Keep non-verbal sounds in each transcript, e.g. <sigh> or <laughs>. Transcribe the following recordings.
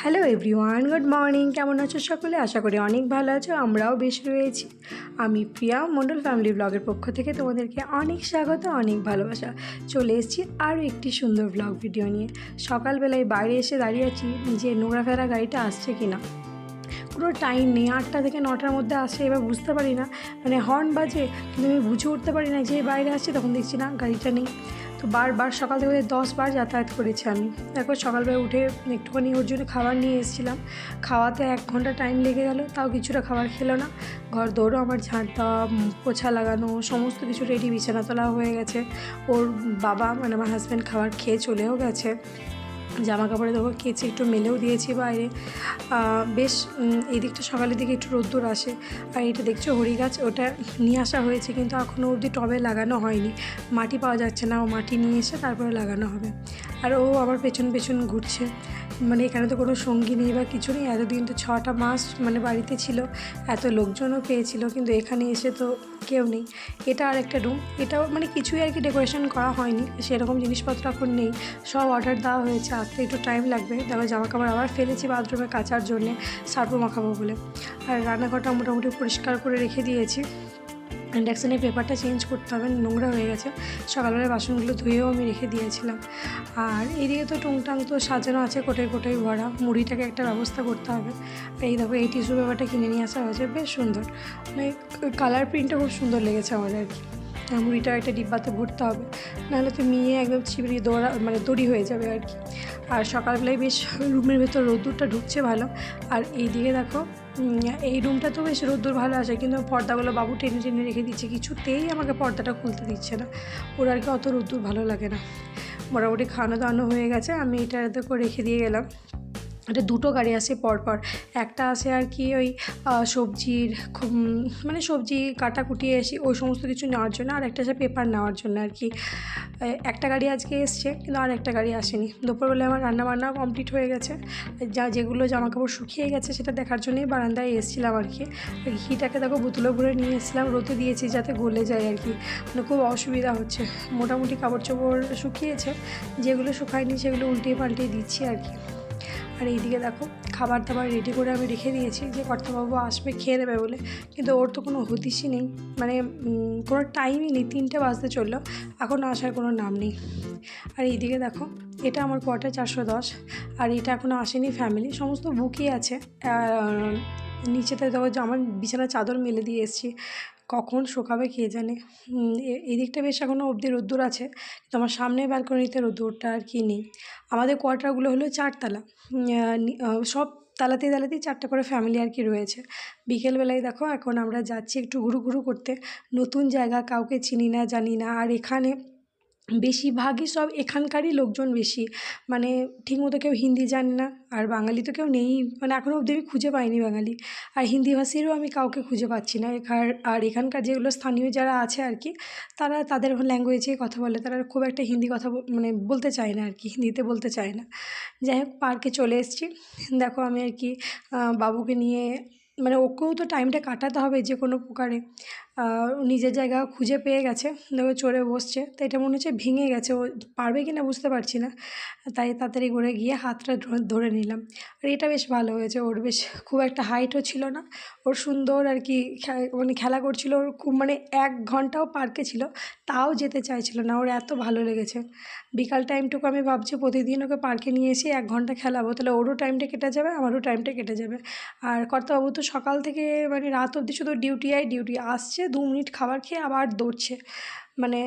Hello everyone good morning কেমন আছো সকলে? আশা করি অনেক ভালো আছো, আমরাও বেশ রয়েছি। আমি প্রিয়া মণ্ডল ফ্যামিলি ব্লগের পক্ষ থেকে তোমাদেরকে অনেক স্বাগত, অনেক ভালোবাসা। চলে এসেছি আরও একটি সুন্দর ব্লগ ভিডিও নিয়ে। সকালবেলায় বাইরে এসে দাঁড়িয়ে আছি যে নোংরা ফেরা গাড়িটা আসছে কি না পুরো টাইম নেই, আটটা থেকে নটার মধ্যে আসে এবার বুঝতে পারি না। মানে হর্ন বাজে, কিন্তু আমি বুঝে উঠতে পারি না যে বাইরে আসছে, তখন দেখছি না গাড়িটা নেই। তো বারবার সকাল থেকে দশ বার যাতায়াত করেছি আমি। তারপর সকালবেলা উঠে একটুখানি ওর জন্য খাবার নিয়ে এসেছিলাম। খাওয়াতে এক ঘণ্টা টাইম লেগে গেল, তাও কিছুটা খাবার খেলো না। ঘর দৌড়ো আমার ঝাঁট দেওয়া পোছা লাগানো, সমস্ত কিছু রেডি বিছানা তোলা হয়ে গেছে। ওর বাবা মানে আমার হাজব্যান্ড খাবার খেয়ে চলেও গেছে। জামা কাপড়ে দেখো কেচে একটু মেলেও দিয়েছি বাইরে। বেশ এদিকটা সকালের দিকে একটু রোদ্দুর আসে। আর এটা দেখছ হরি গাছ ওটা নিয়ে আসা হয়েছে কিন্তু এখনও অবধি টবে লাগানো হয়নি। মাটি পাওয়া যাচ্ছে না, ও মাটি নিয়ে এসে তারপরে লাগানো হবে। আর ও আবার পেছন পেছন ঘুরছে। মানে এখানে তো কোনো সঙ্গী নেই বা কিছু নেই। এতদিন তো ছটা মাস মানে বাড়িতে ছিল, এত লোকজনও পেয়েছিল, কিন্তু এখানে এসে তো কেউ নেই। এটা আর একটা রুম এটাও মানে কিছুই আর কি ডেকোরেশন করা হয়নি। সেরকম জিনিসপত্র এখন নেই। সব অর্ডার দেওয়া হয়েছে আসতে একটু টাইম লাগবে। তারপর জামা কাপড় আবার ফেলেছি বাথরুমে কাচার জন্যে সার্ফও মাখাবো বলে। আর রান্নাঘরটা মোটামুটি পরিষ্কার করে রেখে দিয়েছি। ইন্ডাকশানের পেপারটা চেঞ্জ করতে হবে, নোংরা হয়ে গেছে। সকালবেলা বাসনগুলো ধুয়েও আমি রেখে দিয়েছিলাম। আর এদিকে তো টুংটাং তো সাজানো আছে, কোটায় কোটায় ভরা। মুড়িটাকে একটা ব্যবস্থা করতে হবে। এই দেখো, এই টিস্যু পেপারটা কিনে নিয়ে আসা হয়েছে, বেশ সুন্দর। মানে কালার প্রিন্টটা খুব সুন্দর লেগেছে আমাদের আর কি। মুড়িটা একটা ডিব্বাতে ভরতে হবে। নাহলে তো মিয়ে একদম ছিবড়ি দৌড়া মানে দড়ি হয়ে যাবে আর কি। আর সকালবেলায় বেশ রুমের ভেতর রোদ্দুরটা ঢুকছে ভালো। আর এইদিকে দেখো এই রুমটা তো বেশ রোদ্দুর ভালো আসে কিন্তু পর্দাগুলো বাবু টেনে টেনে রেখে দিচ্ছে, কিছুতেই আমাকে পর্দাটা খুলতে দিচ্ছে না। ওর আর কি অত রোদ্দুর ভালো লাগে না। মোটামুটি খাওয়ানো দাওয়ানো হয়ে গেছে, আমি এটা করে রেখে দিয়ে গেলাম। এটা দুটো গাড়ি আসে পরপর। একটা আসে আর কি ওই সবজির মানে সবজি কাটাকুটি এসে ওই সমস্ত কিছু নেওয়ার জন্য আর একটা আসে পেপার নেওয়ার জন্য আর কি। একটা গাড়ি আজকে এসছে কিন্তু আর একটা গাড়ি আসেনি। দুপুরবেলায় আমার রান্না বান্না কমপ্লিট হয়ে গেছে। যা যেগুলো জামা কাপড় শুকিয়ে গেছে সেটা দেখার জন্যই বারান্দায় এসেছিলাম আর কি। ঘিটাকে দেখো বোতলে ভরে নিয়ে এসেছিলাম, রোদে দিয়েছি যাতে গলে যায় আর কি। মানে খুব অসুবিধা হচ্ছে। মোটামুটি কাপড় চোপড় শুকিয়েছে, যেগুলো শুকায়নি সেগুলো উল্টিয়ে পাল্টিয়ে দিচ্ছি আর কি। আর এইদিকে দেখো খাবার দাবার রেডি করে আমি রেখে দিয়েছি যে কর্তাবাবু আসবে, খেয়ে নেবে বলে। কিন্তু ওর তো কোনো হদিশই নেই। মানে কোনো টাইমই নেই। তিনটে বাজতে চলল। এখন আসার কোনো নাম নেই। আর এইদিকে দেখো, এটা আমার কোয়ার্টার চারশো দশ। আর এটা এখনও আসেনি ফ্যামিলি সমস্ত বুকই আছে। নিচেতে দেখো আমার বিছানার চাদর মেলে দিয়ে এসেছি। কখন শোকাবে কে জানে। এদিকটা বেশ এখনও অবধি রোদ্দুর আছে, কিন্তু আমার সামনে ব্যালকনিতে রোদ্দুরটা আর কি নেই। আমাদের কোয়ার্টারগুলো হলো চারতলা। সব তালাতেই তালাতেই চারটে করে ফ্যামিলি আর কি রয়েছে। বিকেলবেলায় দেখো, এখন আমরা যাচ্ছি একটু ঘুরু ঘুরু করতে। নতুন জায়গা কাউকে চিনি না, জানি না। আর এখানে বেশিরভাগই সব এখানকারই লোকজন বেশি। মানে ঠিকমতো কেউ হিন্দি জানে না, আর বাঙালি তো কেউ নেই। মানে এখনও অবধি আমি খুঁজে পাইনি বাঙালি। আর হিন্দিভাষীরও আমি কাউকে খুঁজে পাচ্ছি না। এখার, আর এখানকার যেগুলো স্থানীয় যারা আছে আর কি, তারা তাদের ল্যাঙ্গুয়েজে কথা বলে। তারা খুব একটা হিন্দি কথা মানে বলতে চায় না আর কি, হিন্দিতে বলতে চায় না। যাই হোক, পার্কে চলে এসেছি। দেখো আমি আর কি বাবুকে নিয়ে মানে ওকেও তো টাইমটা কাটাতে হবে যে কোনো প্রকারে। নিজের জায়গা খুঁজে পেয়ে গেছে দেখো চড়ে বসছে, তো এটা মনে হচ্ছে ভেঙে গেছে, ও পারবে কি না বুঝতে পারছি না, তাই তাড়াতাড়ি করে গিয়ে হাতটা ধরে- নিলাম। আর এটা বেশ ভালো হয়েছে, ওর বেশ খুব একটা হাইটও ছিল না, ওর সুন্দর আর কি মানে খেলা করছিল, ওর খুব মানে এক ঘন্টাও পার্কে ছিল, তাও যেতে চাইছিল না, ওর এত ভালো লেগেছে। বিকাল টাইমটুকু আমি ভাবছি প্রতিদিন ওকে পার্কে নিয়ে এসে এক ঘণ্টা খেলাবো, তাহলে ওরও টাইমটা কেটে যাবে, আমারও টাইমটা কেটে যাবে। আর কর্তাবাবু তো সকাল থেকে মানে রাত অবধি শুধু ডিউটি আই ডিউটি আসছে দু মিনিট খাবার খেয়ে আবার দৌড়ছে। মানে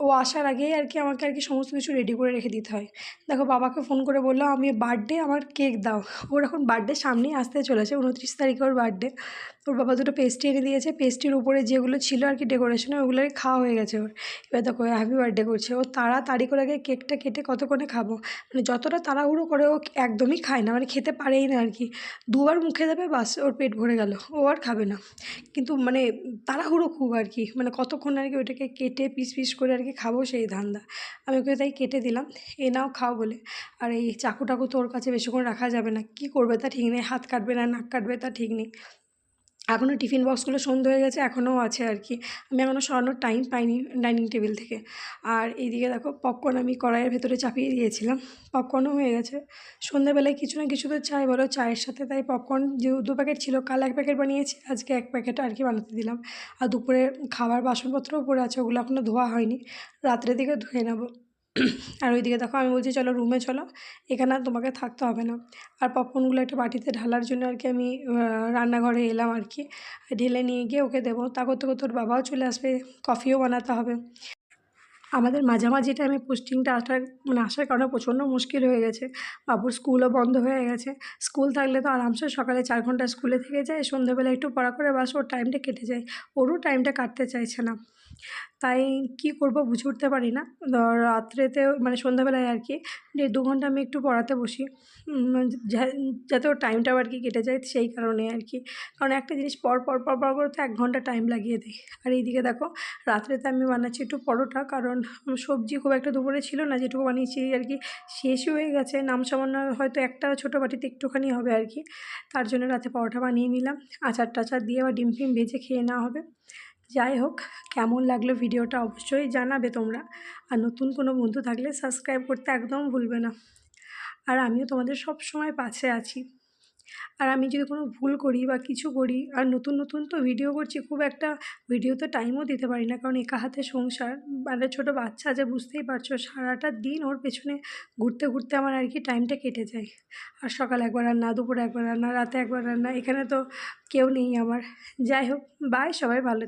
ও আসার আগেই আর কি আমাকে আর কি সমস্ত কিছু রেডি করে রেখে দিতে হয়। দেখো, বাবাকে ফোন করে বললাম, আমি বার্থডে আমার কেক দাও। <laughs> ওর এখন বার্থডে সামনেই আসতে চলেছে, উনত্রিশ তারিখে ওর বার্থডে ওর বাবা দুটো পেস্ট্রি এনে দিয়েছে পেস্ট্রির উপরে যেগুলো ছিল আর কি ডেকোরেশনে ওগুলোই খাওয়া হয়ে গেছে ওর। এবার দেখো হ্যাপি বার্থডে করছে। ও তাড়াতাড়ি করে আগে কেকটা কেটে কতক্ষণে খাব? মানে যতটা তাড়াহুড়ো করে ও একদমই খায় না মানে খেতে পারেই না আর কি। দুবার মুখে দেবে, বাস ওর পেট ভরে গেল, ও আর খাবে না। কিন্তু মানে তাড়াহুড়ো খুব আর কি মানে কতক্ষণ আর কি ওইটাকে কেটে পিস পিস করে আর কি খাব সেই ধান্দা। আমি ওকে তাই কেটে দিলাম, এ নাও খাও বলে। আর এই চাকু টাকু তোর কাছে বেশিক্ষণ রাখা যাবে না, কী করবে তা ঠিক নেই, হাত কাটবে না, নাক কাটবে তা ঠিক নেই। এখনও টিফিন বক্সগুলো সন্ধে হয়ে গেছে, এখনও আছে আর কি। আমি এখনও সরানোর টাইম পাইনি ডাইনিং টেবিল থেকে। আর এইদিকে দেখো পপকর্ন আমি কড়াইয়ের ভেতরে চাপিয়ে দিয়েছিলাম। পপকর্নও হয়ে গেছে। সন্ধ্যেবেলায় কিছু না কিছু তো চাই বলো, চায়ের সাথে তাই পপকর্ন যে দু প্যাকেট ছিল, কাল এক প্যাকেট বানিয়েছি, আজকে এক প্যাকেট আর কি বানাতে দিলাম। আর দুপুরে খাবার বাসনপত্রও পড়ে আছে, ওগুলো এখনও ধোয়া হয়নি। রাত্রের দিকে ধুয়ে নেব। আর ওইদিকে দেখো, আমি বলছি, চলো রুমে চলো। এখানে আর তোমাকে থাকতে হবে না। আর পপকর্নগুলো একটা বাটিতে ঢালার জন্য আর কি আমি রান্নাঘরে এলাম আর কি। ঢেলে নিয়ে গিয়ে ওকে দেবো। তা করতে করতে ওর বাবাও চলে আসবে। কফিও বানাতে হবে। আমাদের মাঝামাঝি টাইমে পোস্টিংটা আসার মানে আসার কারণে প্রচণ্ড মুশকিল হয়ে গেছে। বাবুর স্কুলও বন্ধ হয়ে গেছে। স্কুল থাকলে তো আরামসে সকালে চার ঘণ্টা স্কুলে থেকে যায়। সন্ধ্যেবেলা একটু পড়া করে বাস, ওর টাইমটা কেটে যায়। ওরও টাইমটা কাটতে চাইছে না। তাই কী করব বুঝে উঠতে পারি না। রাত্রেতেও মানে সন্ধ্যাবেলায় আর কি দেড় দু ঘণ্টা আমি একটু পড়াতে বসি। যাতে ওর টাইমটাও আর কি কেটে যায় সেই কারণে আর কি। কারণ একটা জিনিস পর পর পর পর তো এক ঘণ্টা টাইম লাগিয়ে দিই আর এইদিকে দেখো রাত্রেতে আমি বানাচ্ছি একটু পরোটা কারণ সবজি খুব একটা দুপুরে ছিল না যেটুকু বানিয়েছি আর কি। শেষ হয়ে গেছে নাম সামান্য হয়তো একটা ছোটো বাটিতে একটুখানি হবে আর কি। তার জন্য রাতে পরোটা বানিয়ে নিলাম। আচার টাচার দিয়ে বা ডিম ফিম ভেজে খেয়ে নেওয়া হবে। যাই হোক কেমন লাগল ভিডিওটা অবশ্যই জানাবে তোমরা। আর নতুন কোনো বন্ধু থাকলে সাবস্ক্রাইব করতে একদম ভুলবে না। আর আমিও তোমাদের সব সময় পাশে আছি। আর আমি যদি কোনো ভুল করি বা কিছু করি, আর নতুন নতুন তো ভিডিও করছি, খুব একটা ভিডিওতে টাইমও দিতে পারি না। কারণ একা হাতে সংসার মানে ছোটো বাচ্চা আছে বুঝতেই পারছ, সারাটা দিন ওর পেছনে ঘুরতে ঘুরতে আমার আর কি টাইমটা কেটে যায়। আর সকাল একবার রান্না, দুপুরে একবার রান্না, রাতে একবার রান্না, এখানে তো কেউ নেই আমার। যাই হোক বাই সবাই ভালো